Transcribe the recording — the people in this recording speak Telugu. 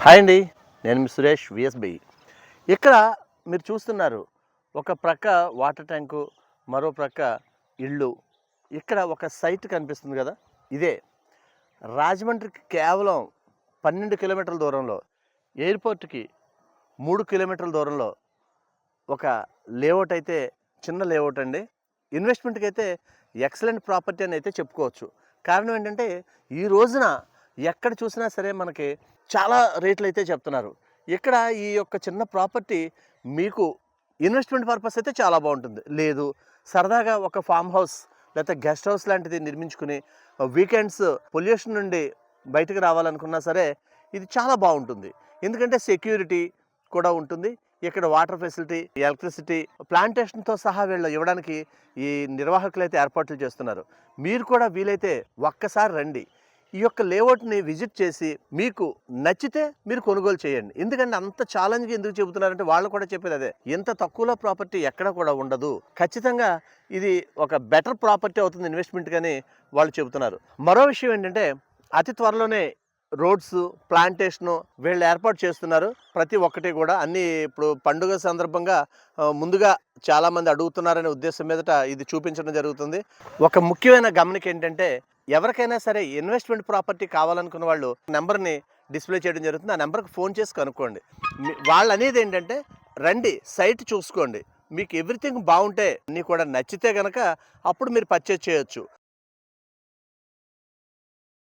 హాయ్ అండి నేను మీ సురేష్ విఎస్బి ఇక్కడ మీరు చూస్తున్నారు ఒక ప్రక్క వాటర్ ట్యాంకు మరో ప్రక్క ఇళ్ళు. ఇక్కడ ఒక సైట్ కనిపిస్తుంది కదా ఇదే. రాజమండ్రికి కేవలం పన్నెండు కిలోమీటర్ల దూరంలో ఎయిర్పోర్ట్కి మూడు కిలోమీటర్ల దూరంలో ఒక లేఅవుట్ అయితే చిన్న లేఅవుట్ అండి. ఇన్వెస్ట్మెంట్కి అయితే ఎక్సలెంట్ ప్రాపర్టీ అని అయితే చెప్పుకోవచ్చు. కారణం ఏంటంటే ఈ రోజున ఎక్కడ చూసినా సరే మనకి చాలా రేట్లు అయితే చెప్తున్నారు. ఇక్కడ ఈ యొక్క చిన్న ప్రాపర్టీ మీకు ఇన్వెస్ట్మెంట్ పర్పస్ అయితే చాలా బాగుంటుంది. లేదు సరదాగా ఒక ఫామ్ హౌస్ లేకపోతే గెస్ట్ హౌస్ లాంటిది నిర్మించుకుని వీకెండ్స్ పొల్యూషన్ నుండి బయటకు రావాలనుకున్నా సరే ఇది చాలా బాగుంటుంది. ఎందుకంటే సెక్యూరిటీ కూడా ఉంటుంది. ఇక్కడ వాటర్ ఫెసిలిటీ ఎలక్ట్రిసిటీ ప్లాంటేషన్తో సహా వీళ్ళు ఇవ్వడానికి ఈ నిర్వాహకులు అయితే ఏర్పాట్లు చేస్తున్నారు. మీరు కూడా వీలైతే ఒక్కసారి రండి. ఈ యొక్క లేఅవుట్ని విజిట్ చేసి మీకు నచ్చితే మీరు కొనుగోలు చేయండి. ఎందుకంటే అంత ఛాలెంజ్గా ఎందుకు చెబుతున్నారంటే వాళ్ళు కూడా చెప్పేది అదే. ఇంత తక్కువలో ప్రాపర్టీ ఎక్కడ కూడా ఉండదు. ఖచ్చితంగా ఇది ఒక బెటర్ ప్రాపర్టీ అవుతుంది ఇన్వెస్ట్మెంట్ కానీ వాళ్ళు చెబుతున్నారు. మరో విషయం ఏంటంటే అతి త్వరలోనే రోడ్స్ ప్లాంటేషను వీళ్ళు ఏర్పాటు చేస్తున్నారు. ప్రతి ఒక్కటి కూడా అన్ని ఇప్పుడు పండుగ సందర్భంగా ముందుగా చాలామంది అడుగుతున్నారనే ఉద్దేశం మీదట ఇది చూపించడం జరుగుతుంది. ఒక ముఖ్యమైన గమనిక ఏంటంటే ఎవరికైనా సరే ఇన్వెస్ట్మెంట్ ప్రాపర్టీ కావాలనుకున్న వాళ్ళు నెంబర్ని డిస్ప్లే చేయడం జరుగుతుంది. ఆ నెంబర్కి ఫోన్ చేసి కనుక్కోండి. వాళ్ళు అనేది ఏంటంటే రండి సైట్ చూసుకోండి. మీకు ఎవ్రీథింగ్ బాగుంటే అన్నీ కూడా నచ్చితే కనుక అప్పుడు మీరు పర్చేజ్ చేయొచ్చు.